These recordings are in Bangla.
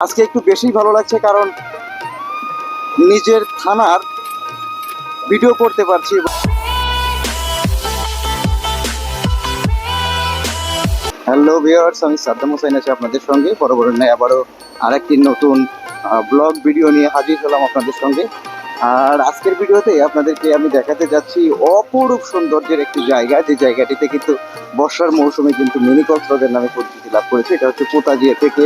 আজকে একটু বেশি ভালো লাগছে কারণ নিজের থানার ভিডিও করতে পারছি হ্যালো ভিউয়ার্স আমি সাদ্দাম হোসেন আছি আপনাদের সঙ্গে। বরাবর নেই আবারও আরেকটি নতুন ব্লগ ভিডিও নিয়ে হাজির হলাম আপনাদের সঙ্গে। আর আজকের ভিডিওতে আপনাদেরকে আমি দেখাতে যাচ্ছি অপরূপ সৌন্দর্যের একটি জায়গা। যে জায়গাটিতে কিন্তু বর্ষার মৌসুমে কিন্তু মিনি কক্সবাজার নামে পরিচিতি লাভ করেছে। এটা হচ্ছে পোতাজিয়া থেকে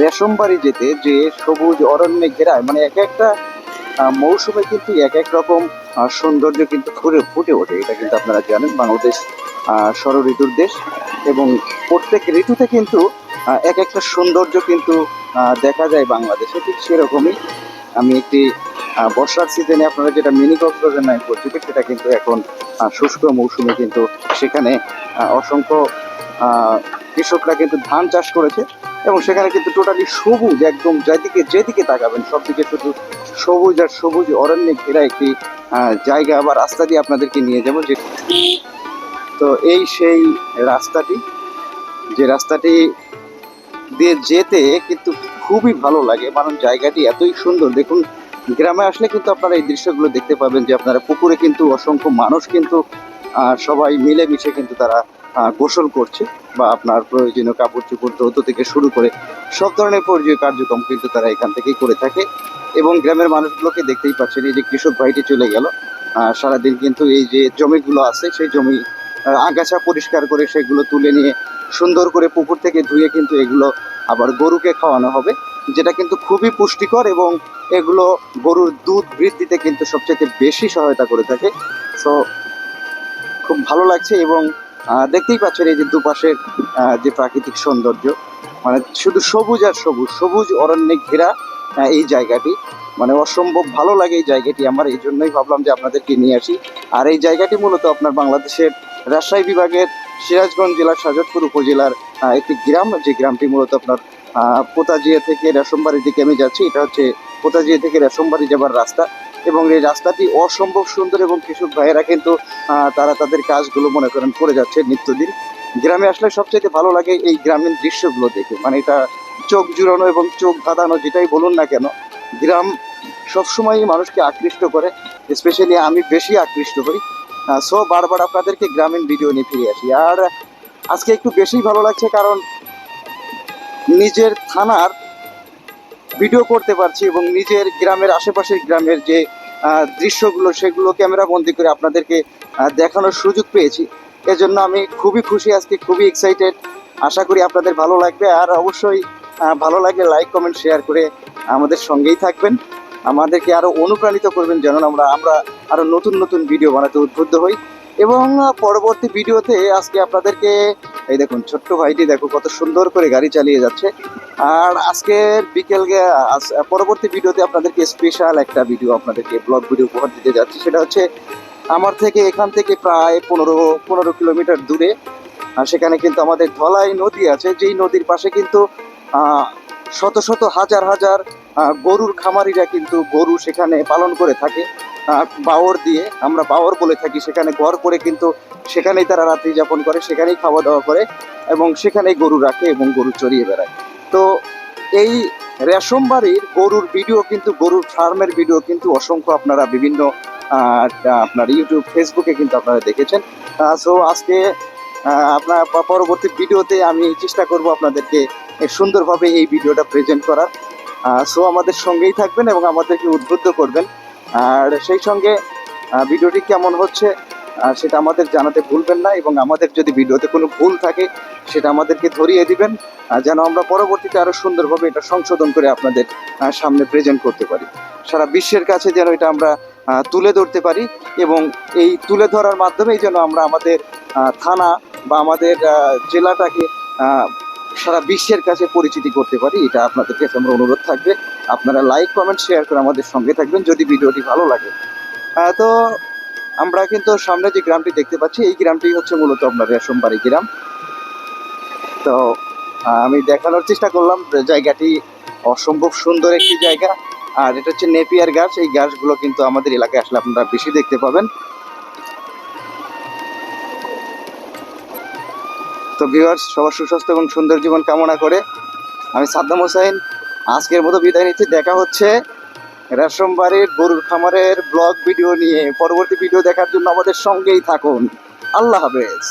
রেশমবাড়ি যেতে যে সবুজ অরণ্যে ঘেরায় মানে এক একটা মৌসুমে কিন্তু এক এক রকম সৌন্দর্য কিন্তু ফুটে ফুটে ওঠে। এটা কিন্তু আপনারা জানেন, বাংলাদেশ ষড় ঋতুর দেশ এবং প্রত্যেক ঋতুতে কিন্তু এক একটা সৌন্দর্য কিন্তু দেখা যায় বাংলাদেশে। ঠিক সেরকমই আমি একটি বর্ষার সিজনে আপনারা যেটা মিনি কক্সবাজার পরিচিত, সেটা কিন্তু এখন শুষ্ক মৌসুমে কিন্তু সেখানে অসংখ্য কৃষকরা কিন্তু ধান চাষ করেছে। এবং সেখানে কিন্তু টোটালি সবুজ, একদম যেদিকে যেদিকে তাকাবেন সব দিকে শুধু সবুজ আর সবুজ অরণ্যে ঘেরা একটি জায়গা বা রাস্তা দিয়ে আপনাদেরকে নিয়ে যাব যে তো এই সেই রাস্তাটি। যে রাস্তাটি দিয়ে যেতে কিন্তু খুবই ভালো লাগে, কারণ জায়গাটি এতই সুন্দর। দেখুন, গ্রামে আসলে কিন্তু আপনারা এই দৃশ্যগুলো দেখতে পাবেন যে আপনারা পুকুরে কিন্তু অসংখ্য মানুষ কিন্তু সবাই মিলেমিশে কিন্তু তারা গোসল করছে। বা আপনার প্রয়োজনীয় কাপড় চোপড় ধৌত থেকে শুরু করে সব ধরনের প্রয়োজনীয় কার্যক্রম কিন্তু তারা এখান থেকেই করে থাকে এবং গ্রামের মানুষগুলোকে দেখতেই পাচ্ছেন এই যে কৃষক ভাইটি চলে গেল। সারাদিন কিন্তু এই যে জমিগুলো আছে সেই জমি আগাছা পরিষ্কার করে সেগুলো তুলে নিয়ে সুন্দর করে পুকুর থেকে ধুয়ে কিন্তু এগুলো আবার গরুকে খাওয়ানো হবে, যেটা কিন্তু খুবই পুষ্টিকর এবং এগুলো গরুর দুধ বৃদ্ধিতে কিন্তু সবচেয়ে বেশি সহায়তা করে থাকে। সো খুব ভালো লাগছে এবং দেখতেই পাচ্ছেন এই যে দুপাশের যে প্রাকৃতিক সৌন্দর্য। মানে শুধু সবুজ আর সবুজ সবুজ অরণ্যে ঘেরা এই জায়গাটি। মানে অসম্ভব ভালো লাগে এই জায়গাটি আমার, এই জন্যই ভাবলাম যে আপনাদেরকে নিয়ে আসি। আর এই জায়গাটি মূলত আপনার বাংলাদেশের রাজশাহী বিভাগের সিরাজগঞ্জ জেলার সাজতপুর উপজেলার একটি গ্রাম। যে গ্রামটি মূলত আপনার পোতাজিয়া থেকে রেশমবাড়ির দিকে আমি যাচ্ছি, এটা হচ্ছে পোতাজিয়া থেকে রেশমবাড়ি যাবার রাস্তা। এবং এই রাস্তাটি অসম্ভব সুন্দর এবং কৃষক ভাইয়েরা কিন্তু তারা তাদের কাজগুলো মনে করেন করে যাচ্ছে নিত্যদিন। গ্রামে আসলে সবচেয়ে ভালো লাগে এই গ্রামীণ দৃশ্যগুলো দেখে। মানে এটা চোখ জুড়ানো এবং চোখ ধাঁধানো যেটাই বলুন না কেন, গ্রাম সবসময়ই মানুষকে আকৃষ্ট করে স্পেশালি আমি বেশি আকৃষ্ট হই সো বারবার আপনাদেরকে গ্রামীণ ভিডিও নিয়ে ফিরে আসি। আর আজকে একটু বেশি ভালো লাগছে কারণ, নিজের থানার ভিডিও করতে পারছি এবং নিজের গ্রামের আশেপাশের গ্রামের যে দৃশ্যগুলো সেগুলো ক্যামেরা বন্দি করে আপনাদেরকে দেখানোর সুযোগ পেয়েছি। এজন্য আমি খুবই খুশি, আজকে খুবই এক্সাইটেড আশা করি আপনাদের ভালো লাগবে। আর অবশ্যই ভালো লাগলে লাইক কমেন্ট শেয়ার করে আমাদের সঙ্গেই থাকবেন। আমাদেরকে আরও অনুপ্রাণিত করবেন যেন আমরা আমরা আরও নতুন নতুন ভিডিও বানাতে উদ্বুদ্ধ হই। এবং পরবর্তী ভিডিওতে আজকে আপনাদেরকে, এই দেখুন, ছোট্ট ভাইটি দেখো কত সুন্দর করে গাড়ি চালিয়ে যাচ্ছে। আর আজকের বিকেল পরবর্তী ভিডিওতে আপনাদেরকে স্পেশাল একটা ভিডিও আপনাদেরকে ব্লগ ভিডিও উপহার দিতে যাচ্ছি। সেটা হচ্ছে আমার থেকে এখান থেকে প্রায় পনেরো পনেরো কিলোমিটার দূরে। আর সেখানে কিন্তু আমাদের ধলাই নদী আছে। যেই নদীর পাশে কিন্তু শত শত হাজার হাজার গরুর খামারিরা কিন্তু গরু সেখানে পালন করে থাকে। বাওর দিয়ে আমরা বাওর বলে থাকি। সেখানে ঘর করে কিন্তু সেখানেই তারা রাত্রি যাপন করে, সেখানেই খাওয়া দাওয়া করে এবং সেখানেই গরু রাখে এবং গরু চড়িয়ে বেড়ায়। তো এই রেশম বাড়ির গরুর ভিডিও কিন্তু, গরুর ফার্মের ভিডিও কিন্তু অসংখ্য আপনারা বিভিন্ন আপনার ইউটিউব, ফেসবুকে কিন্তু আপনারা দেখেছেন। সো আজকে আপনার পরবর্তী ভিডিওতে আমি চেষ্টা করব আপনাদেরকে সুন্দরভাবে এই ভিডিওটা প্রেজেন্ট করার। সো আমাদের সঙ্গেই থাকবেন এবং আমাদেরকে উদ্বুদ্ধ করবেন। আর সেই সঙ্গে ভিডিওটি কেমন হচ্ছে আহ, সেটা আমাদের জানাতে ভুলবেন না এবং আমাদের যদি ভিডিওতে কোনো ভুল থাকে সেটা আমাদেরকে ধরিয়ে দিবেন যেন আমরা পরবর্তীতে আরও সুন্দরভাবে এটা সংশোধন করে আপনাদের সামনে প্রেজেন্ট করতে পারি। সারা বিশ্বের কাছে যেন এটা আমরা তুলে ধরতে পারি এবং এই তুলে ধরার মাধ্যমেই যেন আমরা আমাদের থানা বা আমাদের জেলাটাকে সারা বিশ্বের কাছে পরিচিতি করতে পারি এটা আপনাদের কাছে আমার অনুরোধ থাকবে। আপনারা লাইক কমেন্ট শেয়ার করে আমাদের সঙ্গে থাকবেন যদি ভিডিওটি ভালো লাগে। তো আমরা কিন্তু সামনে যে গ্রামটি দেখতে পাচ্ছি, এই গ্রামটি হচ্ছে মূলত আপনার রেশমবাড়ি গ্রাম। তো আমি দেখানোর চেষ্টা করলাম জায়গাটি অসম্ভব সুন্দর একটি জায়গা। আর এটা হচ্ছে নেপিয়ার গাছ, এই গাছগুলো কিন্তু আমাদের এলাকায় আসলে আপনারা বেশি দেখতে পাবেন। তো ভিউয়ার্স সবার সুস্বাস্থ্য এবং সুন্দর জীবন কামনা করে আমি সাদ্দাম হোসাইন আজকের মতো বিদায় নিচ্ছি। দেখা হচ্ছে রেশমবাড়ির গরুর খামারের ব্লগ ভিডিও নিয়ে। পরবর্তী ভিডিও দেখার জন্য আমাদের সঙ্গেই থাকুন। আল্লাহ হাফেজ।